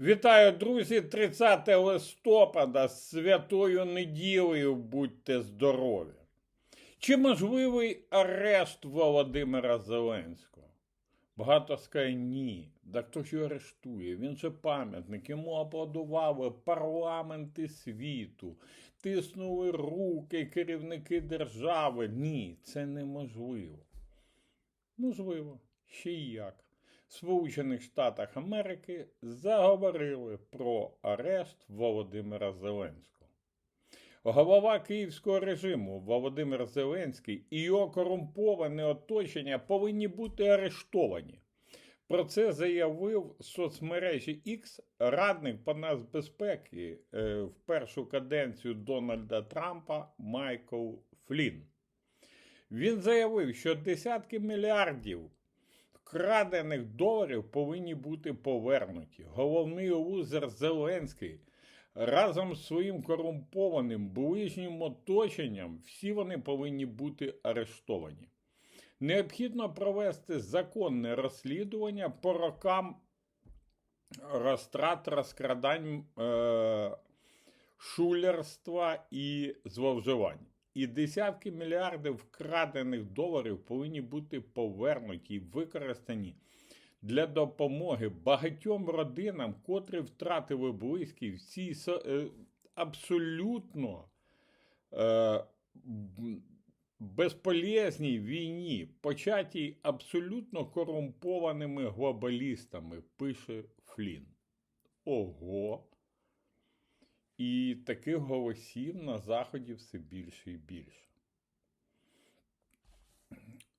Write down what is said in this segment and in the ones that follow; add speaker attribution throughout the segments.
Speaker 1: Вітаю, друзі! 30 листопада з святою неділею будьте здорові. Чи можливий арешт Володимира Зеленського? Багато скаже ні. Да хто ж його арештує? Він же пам'ятник, йому аплодували парламенти світу, тиснули руки керівники держави. Ні, це неможливо. Можливо, ще й як. Сполучених Штатах Америки заговорили про арешт Володимира Зеленського. Голова київського режиму Володимир Зеленський і його корумповане оточення повинні бути арештовані. Про це заявив в соцмережі X радник по нацбезпеки е, в першу каденцію Дональда Трампа Майкл Флін. Він заявив, що десятки мільярдів вкрадених доларів повинні бути повернуті. Головний лузер Зеленський разом з своїм корумпованим ближнім оточенням всі вони повинні бути арештовані. Необхідно провести законне розслідування по рокам розтрат, розкрадань, е- шулерства і зловживань. І десятки мільярдів вкрадених доларів повинні бути повернуті і використані для допомоги багатьом родинам, котрі втратили близьких в цій е, абсолютно е, безполезній війні, початій абсолютно корумпованими глобалістами, пише Флін. Ого! І таких голосів на Заході все більше і більше.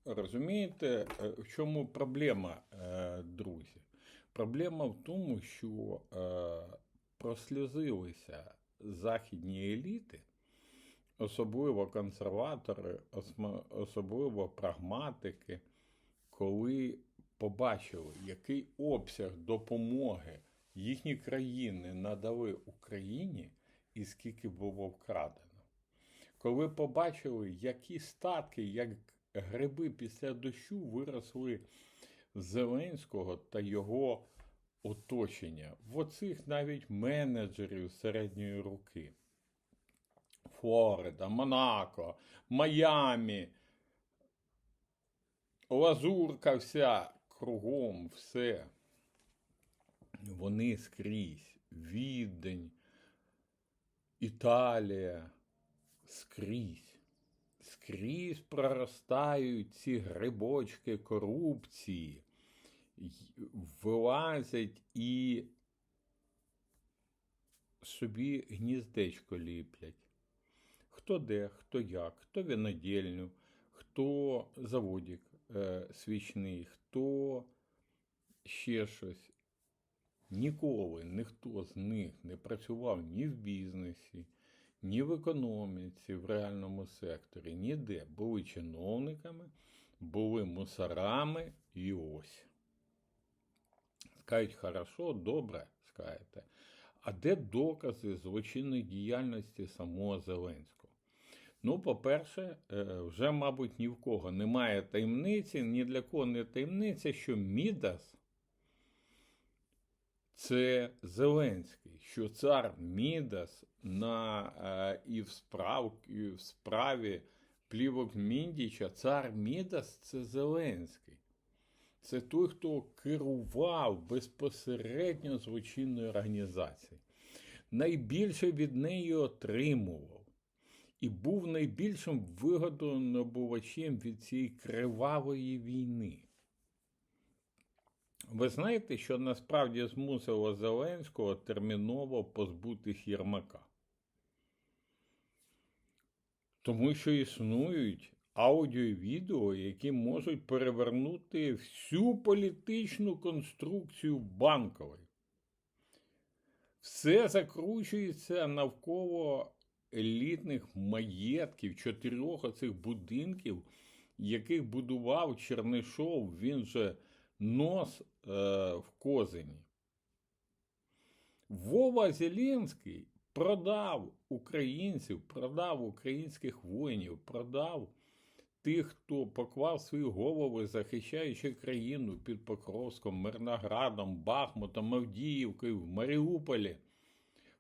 Speaker 1: Розумієте, е, в чому проблема, е, друзі? Проблема в тому, що е, прослізилися західні еліти, особливо консерватори, особливо прагматики, коли побачили, який обсяг допомоги їхні країни надали Україні і скільки було вкрадено. Коли побачили, які статки, як гриби після дощу виросли Зеленського та його оточення, в оцих навіть менеджерів середньої руки. Флорида, Монако, Майамі, Лазурка вся, кругом все. Вони скрізь. Відень, Італія, скрізь. Скрізь проростають ці грибочки корупції, вилазять і собі гніздечко ліплять. Хто де, хто як, хто винодільню, хто заводик е, свічний, хто ще щось. Ніколи ніхто з них не працював ні в бізнесі, ні в економіці, в реальному секторі, ніде. Були чиновниками, були мусорами і ось. Скажуть, хорошо, добре, скажете. А де докази злочинної діяльності самого Зеленського? Ну, по-перше, е, вже, мабуть, ні в кого немає таємниці, ні для кого не таємниця, що Мідас це Зеленський, що цар Мідас на, е, і, в справ, і в справі плівок Міндіча, цар Мідас це Зеленський. Це той, хто керував безпосередньо злочинною організацією. Найбільше від неї отримував. І був найбільшим вигодонабувачем від цієї кривавої війни. Ви знаєте, що насправді змусило Зеленського терміново позбутись Єрмака? Тому що існують аудіо і відео, які можуть перевернути всю політичну конструкцію банкової. Все закручується навколо елітних маєтків, чотирьох оцих будинків, яких будував Чернишов, він же нос е, в козині. Вова Зеленський продав українців, продав українських воїнів, продав тих, хто поклав свої голови, захищаючи країну під Покровськом, Мирноградом, Бахмутом, Авдіївкою, в Маріуполі,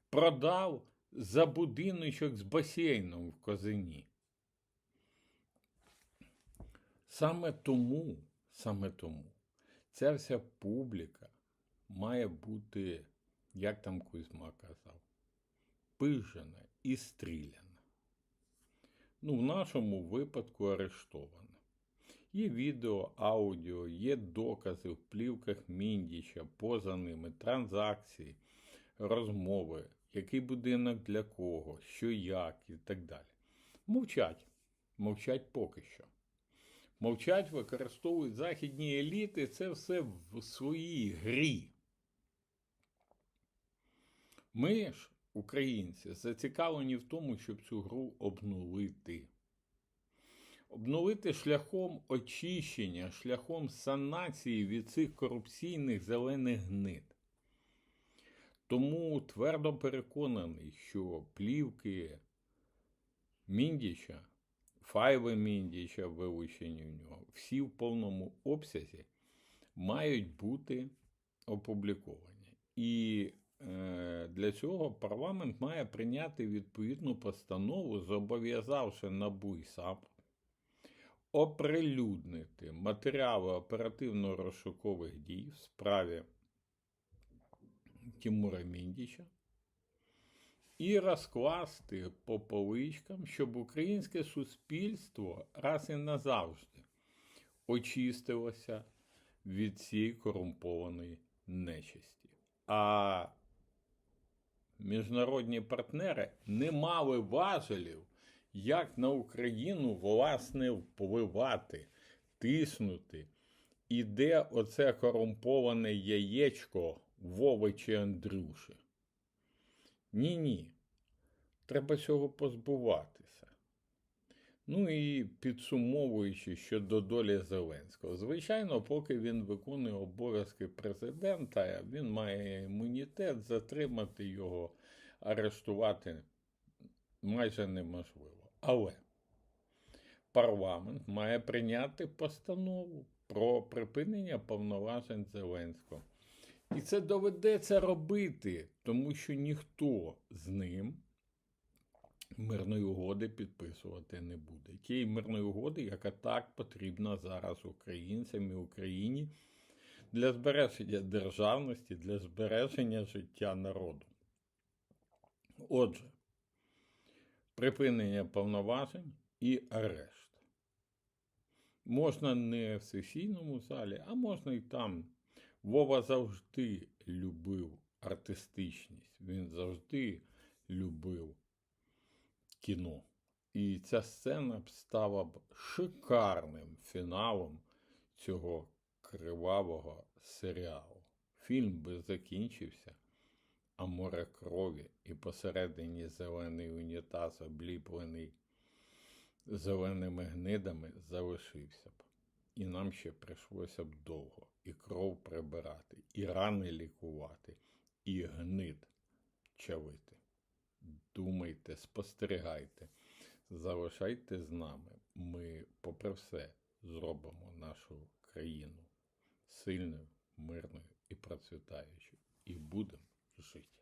Speaker 1: продав за будиночок з басейном в Козині. Саме тому, саме тому, ця вся публіка має бути, як там Кузьма казав, пижена і стріляна. Ну, в нашому випадку арештована. Є відео, аудіо, є докази в плівках Міндіча, поза ними, транзакції, розмови, який будинок для кого, що як і так далі. Мовчать. Мовчать поки що. Мовчать, використовують західні еліти, це все в своїй грі. Ми ж, українці, зацікавлені в тому, щоб цю гру обнулити. Обнулити шляхом очищення, шляхом санації від цих корупційних зелених гнид. Тому твердо переконаний, що плівки Міндіча, файли Міндіча, вилучені в нього, всі в повному обсязі мають бути опубліковані. І е, для цього парламент має прийняти відповідну постанову, зобов'язавши НАБУ і САП оприлюднити матеріали оперативно-розшукових дій в справі Тимура Міндіча і розкласти по поличкам, щоб українське суспільство раз і назавжди очистилося від цієї корумпованої нечисті. А міжнародні партнери не мали важелів, як на Україну власне впливати, тиснути. І де оце корумповане яєчко Вови чи Андрюші? Ні, ні. Треба цього позбуватися. Ну і підсумовуючи щодо долі Зеленського. Звичайно, поки він виконує обов'язки президента, він має імунітет, затримати його, арештувати майже неможливо. Але парламент має прийняти постанову про припинення повноважень Зеленського. І це доведеться робити, тому що ніхто з ним мирної угоди підписувати не буде. Тієї мирної угоди, яка так потрібна зараз українцям і Україні для збереження державності, для збереження життя народу. Отже, припинення повноважень і арешт. Можна не в сесійному залі, а можна і там. Вова завжди любив артистичність, він завжди любив кіно. І ця сцена б стала б шикарним фіналом цього кривавого серіалу. Фільм би закінчився, а море крові і посередині зелений унітаз, обліплений зеленими гнидами, залишився б. І нам ще прийшлося б довго і кров прибирати, і рани лікувати, і гнид чавити. Думайте, спостерігайте, залишайте з нами. Ми, попри все, зробимо нашу країну сильною, мирною і процвітаючою. І будемо жити.